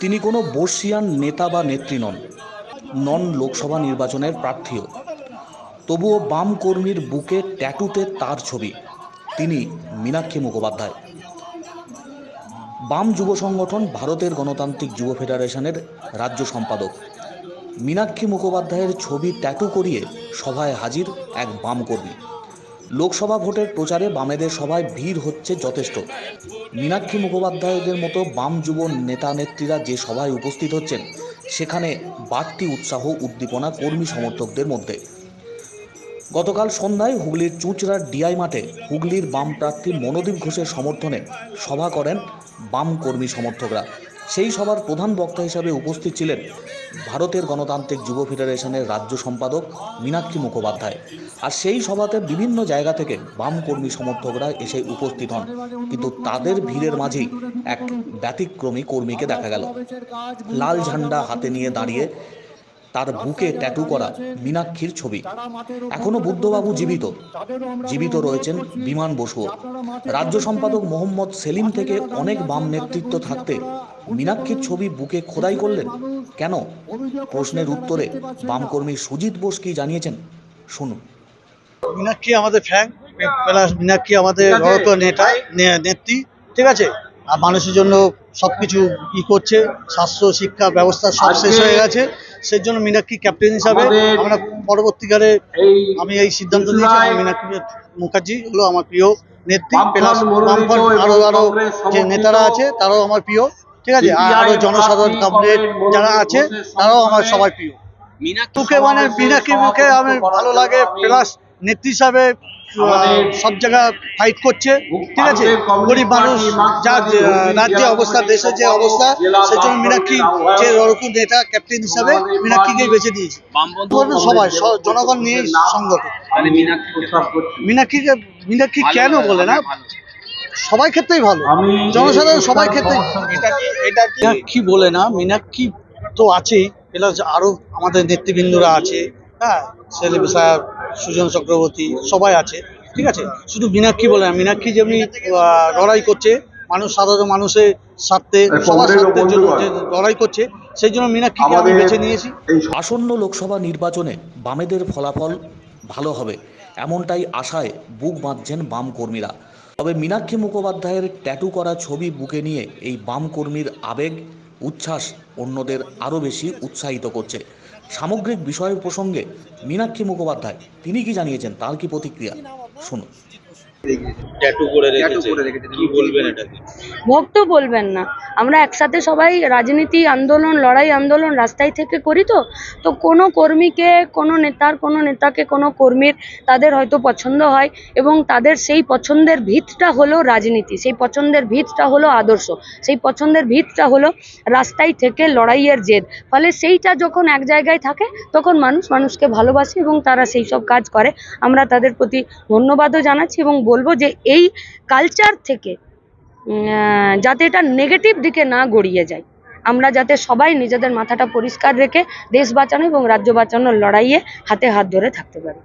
তিনি কোনো বর্ষিয়ান নেতা বা নেত্রী নন নন লোকসভা নির্বাচনের প্রার্থীও। তবুও বাম কর্মীর বুকে ট্যাটুতে তার ছবি, তিনি মীনাক্ষী মুখোপাধ্যায়। বাম যুব সংগঠন ভারতের গণতান্ত্রিক যুব ফেডারেশনের রাজ্য সম্পাদক। মীনাক্ষী মুখোপাধ্যায়ের ছবি ট্যাটু করিয়ে সভায় হাজির এক বাম কর্মী। লোকসভা ভোটের প্রচারে বামেদের সভায় ভিড় হচ্ছে যথেষ্ট। মীনাক্ষী মুখোপাধ্যায়দের মতো বাম যুব নেতা নেত্রীরা যে সভায় উপস্থিত হচ্ছেন, সেখানে বাড়তি উৎসাহ, উদ্দীপনা কর্মী সমর্থকদের মধ্যে। গতকাল সন্ধ্যায় হুগলির চুঁচড়ার ডিআই মাঠে হুগলির বাম প্রার্থী মনোদীপ ঘোষের সমর্থনে সভা করেন বাম কর্মী সমর্থকরা। সেই সভার প্রধান বক্তা হিসাবে উপস্থিত ছিলেন ভারতের গণতান্ত্রিক যুব ফেডারেশনের রাজ্য সম্পাদক মীনাক্ষী মুখোপাধ্যায়। আর সেই সভাতে বিভিন্ন জায়গা থেকে বাম কর্মী সমর্থকরা এসে উপস্থিত হন। কিন্তু তাদের ভিড়ের মাঝেই এক ব্যতিক্রমী কর্মীকে দেখা গেল। লাল ঝান্ডা হাতে নিয়ে দাঁড়িয়ে তার বুকে ট্যাটু করা মীনাক্ষীর ছবি। এখনও বুদ্ধবাবু জীবিত। জীবিত রয়েছেন বিমান বসুও রাজ্য সম্পাদক মোহাম্মদ সেলিম থেকে অনেক বাম নেতৃত্ব থাকতে মীনাক্ষীর ছবি বুকে খোদাই করলেন। কেন? প্রশ্নের উত্তরে বামকর্মী সুজিত বোস কি জানিয়েছেন? শুনুন। মীনাক্ষী আমাদের ফ্যাং প্লাস মীনাক্ষী আমাদের নেতা নে- নেত্রী। ঠিক আছে? আর মানুষের জন্য সব কিছু ই করছে স্বাস্থ্য শিক্ষা ব্যবস্থা সব শেষ হয়ে গেছে। সেই জন্য মীনাক্ষী ক্যাপ্টেন হিসাবে আমরা পরবর্তীকালে আমি এই সিদ্ধান্ত নিয়েছি মীনাক্ষী মুখার্জি হলো আমার প্রিয় নেত্রী প্লাস বামফ্রন্ট আরও আরও যে নেতারা আছে তারাও আমার প্রিয়। ঠিক আছে? আর আরও জনসাধারণ কাবলেট যারা আছে তারাও আমার সবাই প্রিয়। মুখে মানে মীনাক্ষীর মুখে আমার ভালো লাগে প্লাস নেত্রী হিসাবে সব জায়গা ফাইট করছে ঠিক আছে? গরিব মানুষ যা রাজ্যে অবস্থা দেশে যে অবস্থা সেই জন্য মীনাক্ষী যে নেতা ক্যাপ্টেন হিসাবে মীনাক্ষীকেই বেছে দিয়েছে সবাই জনগণ নিয়ে সংগঠন মীনাক্ষীকে মীনাক্ষী কেন বলে না? সবাই ক্ষেত্রেই ভালো। জনসাধারণ সবাই ক্ষেত্রে মীনাক্ষী বলে না মীনাক্ষী তো আছেই প্লাস আরও আমাদের নেতৃবৃন্দরা আছে। হ্যাঁ সেলিম স্যার সুজন চক্রবর্তী সবাই আছে ঠিক আছে? শুধু মীনাক্ষী বলে না মীনাক্ষী যেমনি লড়াই করছে মানুষ সাধারণ মানুষের স্বার্থে সবার স্বার্থের জন্য লড়াই করছে সেই জন্য মীনাক্ষীকে আমি বেছে নিয়েছি। আসন্ন লোকসভা নির্বাচনে বামেদের ফলাফল ভালো হবে এমনটাই আশায় বুক বাঁধছেন বাম কর্মীরা। তবে মীনাক্ষী মুখোপাধ্যায়ের ট্যাটু করা ছবি বুকে নিয়ে এই বাম কর্মীর আবেগ উচ্ছ্বাস অন্যদের আরও বেশি উৎসাহিত করছে। সামগ্রিক বিষয় প্রসঙ্গে মীনাক্ষী মুখোপাধ্যায়, তিনি কি জানিয়েছেন, তার কি প্রতিক্রিয়া? শুনুন। ট্যাটু করে রেখেছে। কি বলবেন এটাকে ভক্ত বলবেন না। আমরা একসাথে সবাই রাজনীতি আন্দোলন লড়াই আন্দোলন রাস্তায় থেকে করি তো। তো কোনো কর্মীকে কোনো নেতার কোনো নেতাকে কোনো কর্মীর তাদের হয়তো পছন্দ হয় এবং তাদের সেই পছন্দের ভিতটা হলো রাজনীতি সেই পছন্দের ভিতটা হলো আদর্শ সেই পছন্দের ভিতটা হলো রাস্তায় থেকে লড়াইয়ের জেদ। ফলে সেইটা যখন এক জায়গায় থাকে তখন মানুষ মানুষকে ভালোবাসে এবং তারা সেই সব কাজ করে। আমরা তাদের প্রতি ধন্যবাদও জানাচ্ছি এবং বলব যে এই কালচার থেকে যাতে এটা নেগেটিভ দিকে না গড়িয়ে যায়। আমরা যাতে সবাই নিজেদের মাথাটা পরিষ্কার রেখে দেশ বাঁচানো এবং রাজ্য বাঁচানোর লড়াইয়ে হাতে হাত ধরে থাকতে পারি।